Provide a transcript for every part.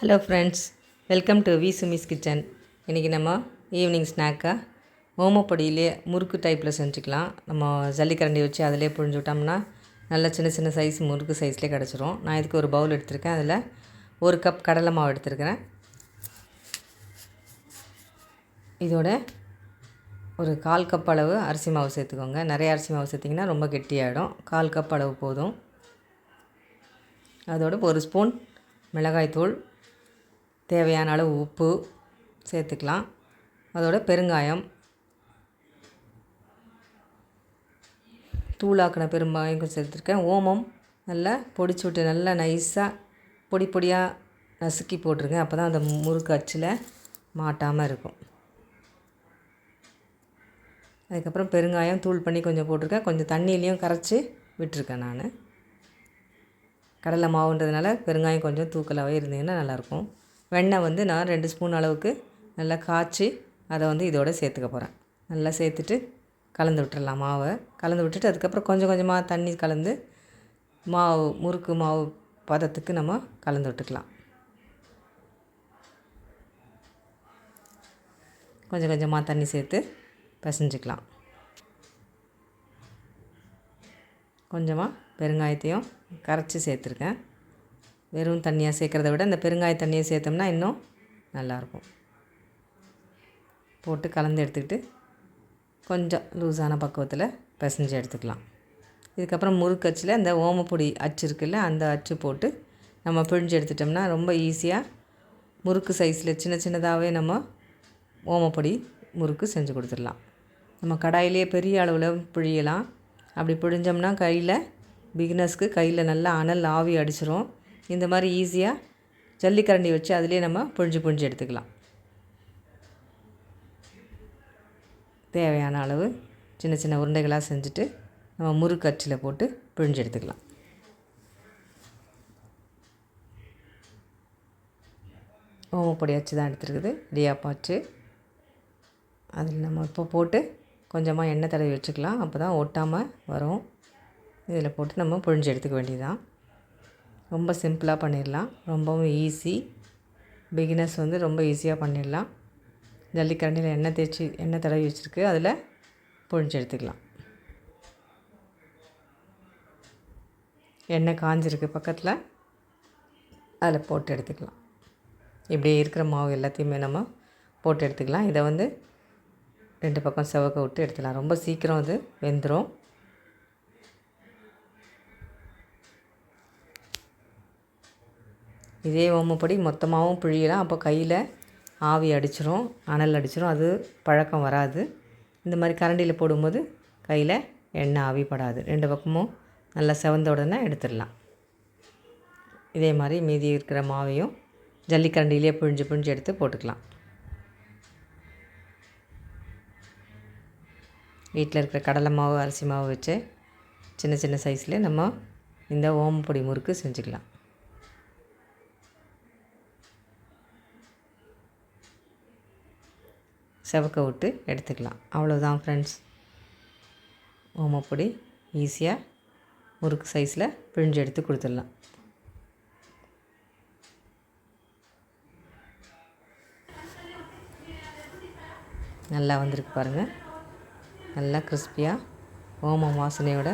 Hello friends welcome to V Sumi's kitchen இன்றைக்கி நம்ம evening ஸ்நாக்காக ஓமப்பொடியிலே முறுக்கு டைப்பில் செஞ்சுக்கலாம். நம்ம ஜல்லிக்கரண்டி வச்சு அதிலே புழிஞ்சு விட்டோம்னா நல்ல சின்ன சின்ன சைஸ் முறுக்கு சைஸ்லேயே கிடச்சிரும். நான் இதுக்கு ஒரு பவுல் எடுத்திருக்கேன். அதில் ஒரு கப் கடலை மாவு எடுத்திருக்கிறேன். இதோட ஒரு கால் கப் அளவு அரிசி மாவு சேர்த்துக்கோங்க. நிறைய அரிசி மாவு சேர்த்திங்கன்னா ரொம்ப கெட்டியாகிடும் கால் கப் அளவு போதும். அதோட ஒரு ஸ்பூன் மிளகாய்த்தூள் தேவையான அளவு உப்பு சேர்த்துக்கலாம். அதோட பெருங்காயம். தூளாக்கின பெருங்காயம் சேர்த்துருக்கேன். ஓமம் நல்லா பொடிச்சு விட்டு நல்லா நைஸாக பொடி பொடியாக நசுக்கி போட்டிருக்கேன் அப்போ தான் அந்த முறுக்கு அச்சில் மாட்டாமல் இருக்கும். அதுக்கப்புறம் பெருங்காயம் தூள் பண்ணி கொஞ்சம் போட்டிருக்கேன். கொஞ்சம் தண்ணியிலையும் கரைச்சி விட்டுருக்கேன் நான். கடலை மாவுன்றதுனால பெருங்காயம் கொஞ்சம் தூக்கலாகவே இருந்தீங்கன்னா நல்லாயிருக்கும் வெண்ணெய் வந்து நான் ரெண்டு ஸ்பூன் அளவுக்கு நல்லா காய்ச்சி அதை வந்து இதோட சேர்த்துக்க போகிறேன் நல்லா சேர்த்துட்டு கலந்து விட்டுடலாம் மாவை. கலந்து விட்டுட்டு அதுக்கப்புறம் கொஞ்சம் கொஞ்சமாக தண்ணி கலந்து மாவு முறுக்கு மாவு பதத்துக்கு நம்ம கலந்து விட்டுக்கலாம். கொஞ்சம் கொஞ்சமாக தண்ணி சேர்த்து பிசைஞ்சிக்கலாம். கொஞ்சமாக பெருங்காயத்தையும் கரைச்சி சேர்த்துருக்கேன். வெறும் தண்ணியாக சேர்க்குறத விட இந்த பெருங்காய தண்ணியை சேர்த்தோம்னா இன்னும் நல்லாயிருக்கும். போட்டு கலந்து எடுத்துக்கிட்டு கொஞ்சம் லூஸான பக்குவத்தில் பிசைஞ்சு எடுத்துக்கலாம். இதுக்கப்புறம் முறுக்கச்சில் இந்த ஓமப்பொடி அச்சு இருக்குல்ல அந்த அச்சு போட்டு நம்ம பிழிஞ்சு எடுத்துட்டோம்னா ரொம்ப ஈஸியாக முறுக்கு சைஸில் சின்ன சின்னதாகவே நம்ம ஓமப்பொடி முறுக்கு செஞ்சு கொடுத்துடலாம். நம்ம கடாயிலே பெரிய அளவில் பிழியலாம். அப்படி பிழிஞ்சோம்னா கையில் பிகினஸ்க்கு கையில் நல்லா அனல் ஆவி அடிச்சிரும். இந்த மாதிரி ஈஸியாக ஜல்லிக்கரண்டி வச்சு அதிலே நம்ம புழிஞ்சு புழிஞ்சு எடுத்துக்கலாம். தேவையான அளவு சின்ன சின்ன உருண்டைகளாக செஞ்சுட்டு நம்ம முறுக்கச்சில் போட்டு பிழிஞ்சு எடுத்துக்கலாம். ஓமப்பொடி அச்சு தான் எடுத்துருக்குது. இடியாப்பம் அச்சு. அதில் நம்ம இப்போ போட்டு கொஞ்சமாக எண்ணெய் தடவி வச்சுக்கலாம். அப்போ தான் ஒட்டாமல் வரும். இதில் போட்டு நம்ம புழிஞ்சு எடுத்துக்க வேண்டியதுதான். ரொம்ப சிம்பிளாக பண்ணிடலாம். ரொம்பவும் ஈஸி பிகினர்ஸ் வந்து ரொம்ப ஈஸியாக பண்ணிடலாம். ஜல்லிக்கரண்டியில் எண்ணெய் தேய்ச்சி எண்ணெய் தடவி வச்சுருக்கு. அதில் பொழிஞ்சு எடுத்துக்கலாம். எண்ணெய் காஞ்சிருக்கு பக்கத்தில். அதில் போட்டு எடுத்துக்கலாம். இப்படி இருக்கிற மாவு எல்லாத்தையுமே நம்ம போட்டு எடுத்துக்கலாம். இதை வந்து ரெண்டு பக்கம் செவக்க விட்டு எடுத்துக்கலாம். ரொம்ப சீக்கிரம் அது வெந்துடும் இதே ஓமப்பொடி மொத்தமாகவும் பிழியலாம். அப்போ கையில் ஆவி அடிச்சிரும் அனல் அடிச்சிரும். அது பழக்கம் வராது. இந்த மாதிரி கரண்டியில் போடும்போது கையில் எண்ணெய் ஆவிப்படாது ரெண்டு பக்கமும் நல்லா செவந்த உடனே எடுத்துடலாம். இதே மாதிரி மீதி இருக்கிற மாவையும் ஜல்லிக்கரண்டிலே பிழிஞ்சு பிழிஞ்சு எடுத்து போட்டுக்கலாம். வீட்டில் இருக்கிற கடலை மாவு அரிசி மாவு வச்சு சின்ன சின்ன சைஸில் நம்ம இந்த ஓமப்பொடி முறுக்கு செஞ்சுக்கலாம். செவக்க விட்டு எடுத்துக்கலாம். அவ்வளோதான் ஃப்ரெண்ட்ஸ் ஓமப்பொடி ஈஸியாக முறுக்கு சைஸில் பிழிஞ்சு எடுத்து கொடுத்துடலாம். நல்லா வந்திருக்கு பாருங்கள் நல்லா கிறிஸ்பியாக ஓமம் வாசனையோட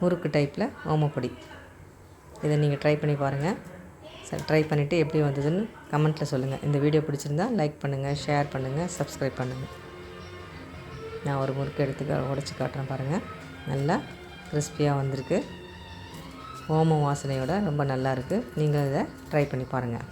முறுக்கு டைப்பில் ஓமப்பொடி இதை நீங்கள் ட்ரை பண்ணி பாருங்கள் ட்ரை பண்ணிவிட்டு எப்படி வந்ததுன்னு கமெண்ட்டில் சொல்லுங்கள் இந்த வீடியோ பிடிச்சிருந்தா லைக் பண்ணுங்கள் ஷேர் பண்ணுங்கள் சப்ஸ்கிரைப் பண்ணுங்கள் நான் ஒரு முறுக்கு எடுத்து உடச்சி காட்டுறேன் பாருங்கள் நல்லா கிறிஸ்பியாக வந்திருக்கு. ஓம வாசனையோட ரொம்ப நல்லா இருக்குது நீங்கள் இதை ட்ரை பண்ணி பாருங்கள்